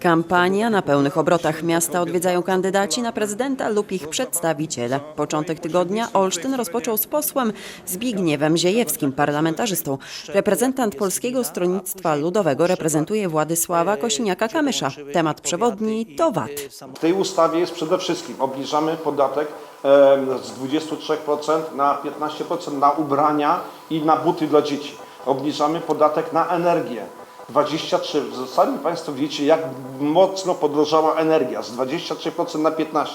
Kampania na pełnych obrotach miasta odwiedzają kandydaci na prezydenta lub ich przedstawiciele. Początek tygodnia Olsztyn rozpoczął z posłem Zbigniewem Ziejewskim, parlamentarzystą. Reprezentant Polskiego Stronnictwa Ludowego reprezentuje Władysława Kosiniaka-Kamysza. Temat przewodni to VAT. W tej ustawie jest przede wszystkim obniżamy podatek z 23% na 15% na ubrania i na buty dla dzieci. Obniżamy podatek na energię. 23. Sami Państwo wiecie, jak mocno podrożała energia z 23% na 15%.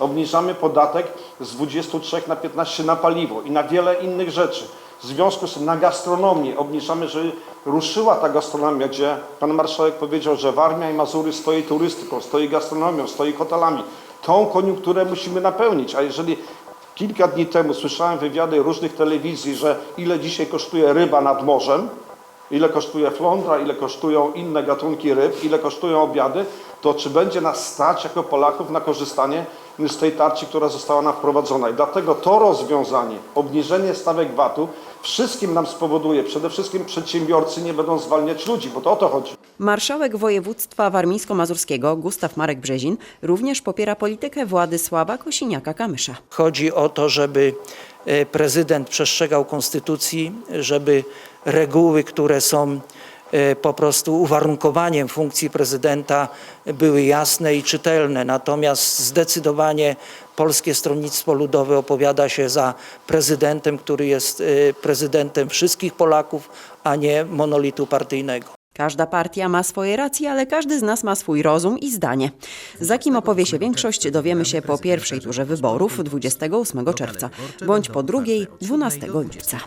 Obniżamy podatek z 23 na 15 na paliwo i na wiele innych rzeczy. W związku z tym na gastronomię obniżamy, żeby ruszyła ta gastronomia, gdzie pan marszałek powiedział, że Warmia i Mazury stoi turystyką, stoi gastronomią, stoi hotelami. Tą koniunkturę musimy napełnić, a jeżeli kilka dni temu słyszałem wywiady różnych telewizji, że ile dzisiaj kosztuje ryba nad morzem, ile kosztuje flądra, ile kosztują inne gatunki ryb, ile kosztują obiady, to czy będzie nas stać jako Polaków na korzystanie z tej tarczy, która została nam wprowadzona. I dlatego to rozwiązanie, obniżenie stawek VAT-u wszystkim nam spowoduje, przede wszystkim przedsiębiorcy nie będą zwalniać ludzi, bo to o to chodzi. Marszałek województwa warmińsko-mazurskiego Gustaw Marek Brzezin również popiera politykę Władysława Kosiniaka-Kamysza. Chodzi o to, żeby prezydent przestrzegał konstytucji, żeby reguły, które są e, po prostu uwarunkowaniem funkcji prezydenta były jasne i czytelne. Natomiast zdecydowanie Polskie Stronnictwo Ludowe opowiada się za prezydentem, który jest e, prezydentem wszystkich Polaków, a nie monolitu partyjnego. Każda partia ma swoje racje, ale każdy z nas ma swój rozum i zdanie. Za kim opowie się większość, dowiemy się po pierwszej turze wyborów 28 czerwca, bądź po drugiej 12 lipca.